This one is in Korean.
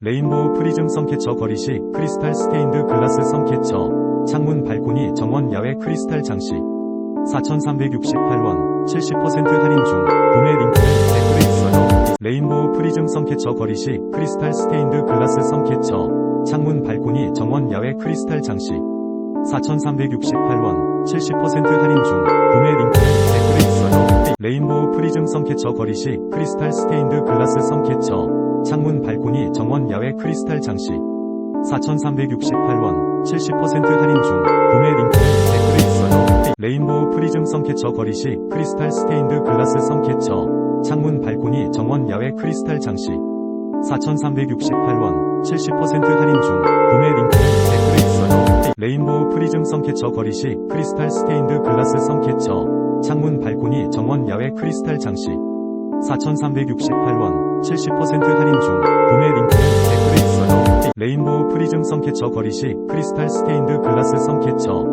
레인보우 프리즘 선캐쳐 거리시 크리스탈 스테인드 글라스 선캐쳐 창문 발코니 정원 야외 크리스탈 장식. 4,368원 70% 할인 중. 구매 링크는 댓글에 있어요. 레인보우 프리즘 선캐쳐 거리시 크리스탈 스테인드 글라스 선캐쳐 창문 발코니 정원 야외 크리스탈 장식. 4,368원 70% 할인 중. 구매 링크는 댓글에 있어요. 레인보우 프리즘 선캐쳐 거리시 크리스탈 스테인드 글라스 선캐쳐 정원 야외 크리스탈 장식. 4,368원 70% 할인 중 구매 링크는 댓글에 있어요. 레인보우 프리즘 선캐쳐 거리시 크리스탈 스테인드 글라스 선캐쳐 창문 발코니 정원 야외 크리스탈 장식. 4,368원 70% 할인 중 구매 링크는 댓글에 있어요. 레인보우 프리즘 선캐쳐 거리시 크리스탈 스테인드 글라스 선캐쳐 창문 발코니 정원 야외 크리스탈 장식. 4,368원 70% 할인 중 구매 레인보우 프리즘 선캐쳐 거리시 크리스탈 스테인드 글라스 선캐쳐